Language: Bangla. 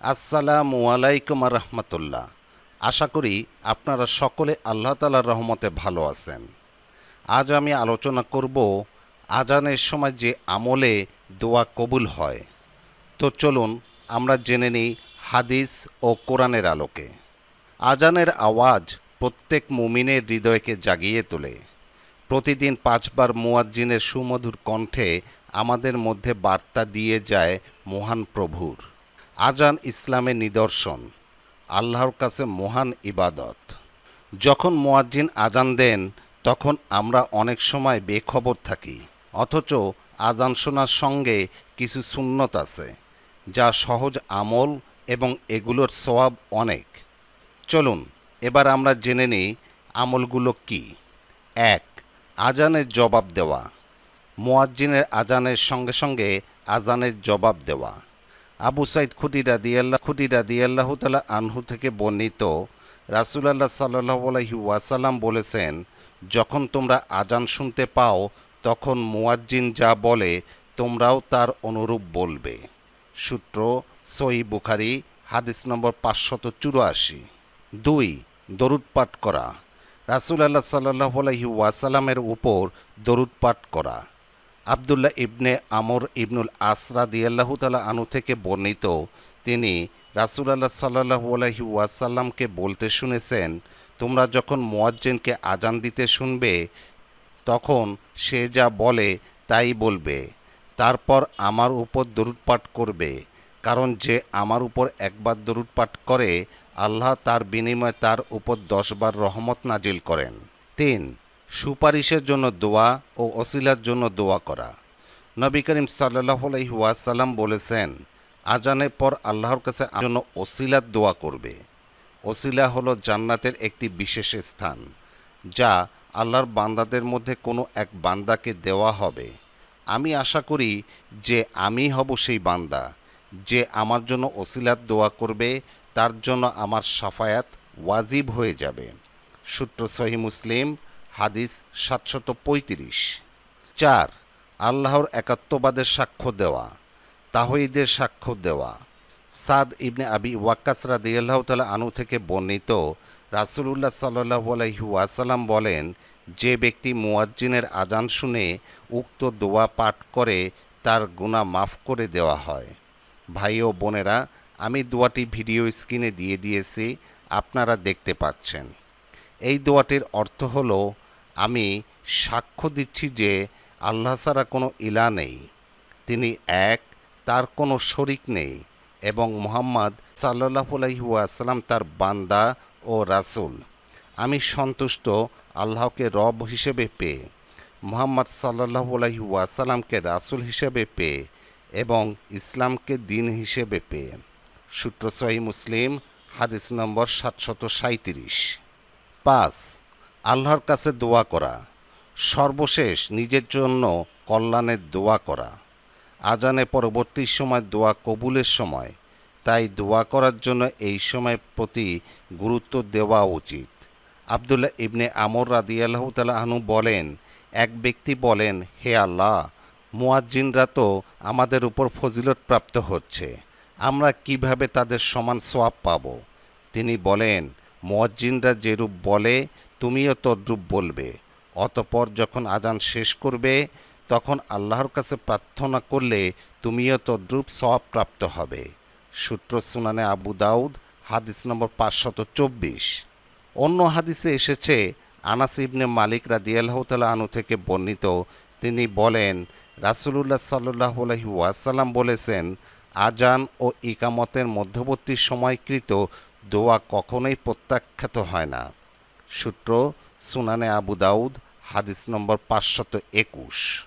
আসসালামু আলাইকুম রহমতুল্লাহ আশা করি আপনারা সকলে আল্লাহ তালার রহমতে ভালো আছেন। আজ আমি আলোচনা করব আজানের সময় যে আমলে দোয়া কবুল হয়। তো চলুন আমরা জেনে নিই হাদিস ও কোরআনের আলোকে। আজানের আওয়াজ প্রত্যেক মুমিনের হৃদয়কে জাগিয়ে তোলে। প্রতিদিন পাঁচবার মুয়াজ্জিনের সুমধুর কণ্ঠে আমাদের মধ্যে বার্তা দিয়ে যায় মহান প্রভুর। আজান ইসলামের নিদর্শন, আল্লাহর কাছে মহান ইবাদত। যখন মোয়াজ্জিন আজান দেন, তখন আমরা অনেক সময় বেখবর থাকি, অথচ আজান শোনার সঙ্গে কিছু সুন্নত আছে, যা সহজ আমল এবং এগুলোর সওয়াব অনেক। চলুন, এবার আমরা জেনে নিই আমলগুলো কি। এক, আজানের জবাব দেওয়া। মোয়াজ্জিনের আজানের সঙ্গে সঙ্গে আজানের জবাব দেওয়া। আবু সাইদ খুদিরা দিয়াল্লাহ খুদিরা দিয়াল্লাহ তালা আনহু থেকে বর্ণিত রাসুলাল্লাহ সাল্লাহ আলহি ওয়াসাল্লাম বলেছেন, যখন তোমরা আজান শুনতে পাও, তখন মুয়াজ্জিন যা বলে, তোমরাও তার অনুরূপ বলবে। সূত্র সই বুখারি, হাদিস নম্বর পাঁচশত চুরাশি। দুই, দরুদ পাঠ করা। রাসুল আল্লাহ সাল্লাহ আলহি ওয়াসাল্লামের উপর দরুদ পাঠ করা। আবদুল্লাহ ইবনে আমর ইবনুল আসরা দিয়াল্লাহু তালা আনু থেকে বর্ণিত। তিনি রাসুল আল্লাহ সাল্লাহু আলহি ওয়াসাল্লামকে বলতে শুনেছেন, তোমরা যখন মোয়াজ্জেনকে আজান দিতে শুনবে, তখন সে যা বলে তাই বলবে। তারপর আমার উপর দরুদ পাঠ করবে। কারণ যে আমার উপর একবার দরুদ পাঠ করে, আল্লাহ তার বিনিময়ে তার উপর দশবার রহমত নাজিল করেন। তিন সুপারিশের জন্য দোয়া ও অসিলার জন্য দোয়া করা। নবী করিম সাল্লাহ ওয়াসাল্লাম বলেছেন, আজানের পর আল্লাহর কাছে জন্য অসিলার দোয়া করবে। ওসিলা হলো জান্নাতের একটি বিশেষ স্থান, যা আল্লাহর বান্দাদের মধ্যে কোনো এক বান্দাকে দেওয়া হবে। আমি আশা করি যে আমি হব সেই বান্দা, যে আমার জন্য ওসিলাত দোয়া করবে, তার জন্য আমার সাফায়াত ওয়াজিব হয়ে যাবে। সূত্র সহি মুসলিম হাদিস সাতশত পঁয়ত্রিশ। চার, আল্লাহর একাত্মবাদের সাক্ষ্য দেওয়া তাহিদের সাক্ষ্য দেওয়া। সাদ ইবনে আবি ওয়াক্কাস রাদিয়াল্লাহ তালা আনু থেকে বর্ণিত রাসুলুল্লাহ সাল্লাহ আলহি বলেন, যে ব্যক্তি মুয়াজ্জিনের আজান শুনে উক্ত দোয়া পাঠ করে, তার গুণা মাফ করে দেওয়া হয়। ভাই ও বোনেরা, আমি দোয়াটি ভিডিও স্ক্রিনে দিয়ে দিয়েছি, আপনারা দেখতে পাচ্ছেন। এই দোয়াটির অর্থ হলো, আমি সাক্ষ্য দিচ্ছি যে আল্লাহ ছাড়া কোনো ইলা নেই। তিনি এক, তার কোনো শরিক নেই এবং মোহাম্মদ সাল্লাহ আলহিউসালাম তার বান্দা ও রাসুল। আমি সন্তুষ্ট আল্লাহকে রব হিসেবে পেয়ে, মোহাম্মদ সাল্লাহ আলহিউসালামকে রাসুল হিসেবে পেয়ে এবং ইসলামকে দিন হিসেবে পেয়ে। সূত্র সহি মুসলিম, হাদিস নম্বর সাতশত সাঁত্রিশ পাঁচ, আল্লাহর কাছে দোয়া করা। সর্বশেষ নিজের জন্য কল্যাণের দোয়া করা। আজানে পরবর্তী সময় দোয়া কবুলের সময়। তাই দোয়া করার জন্য এই সময় প্রতি গুরুত্ব দেওয়া উচিত। আবদুল্লাহ ইবনে আমর রাদিয়াল্লাহ তালাহনু বলেন, এক ব্যক্তি বলেন, হে আল্লাহ, মুয়াজ্জিনরা তো আমাদের উপর ফজিলত প্রাপ্ত হচ্ছে, আমরা কীভাবে তাদের সমান সোয়াব পাব তিনি বলেন মুয়াজ্জিনরা যেরূপ বলে, তুমিও তদ্রূপ বলবে। অতপর যখন আজান শেষ করবে, তখন আল্লাহর কাছে প্রার্থনা করলে তুমিও তদ্রূপ সব প্রাপ্ত হবে। সূত্র সুনানে আবু দাউদ, হাদিস নম্বর পাঁচশত চব্বিশ। অন্য হাদিসে এসেছে, আনাস ইবনে মালিক রাদিয়াল্লাহ তালা আনু থেকে বর্ণিত, তিনি বলেন, রাসুলুল্লাহ সাল্লাহ আলহি ওয়াসাল্লাম বলেছেন, আজান ও ইকামতের মধ্যবর্তী সময়কৃত দোয়া কখনোই প্রত্যাখ্যাত হয় না। সূত্র সুনানে আবু দাউদ হাদিস নম্বর পাঁচশত একুশ।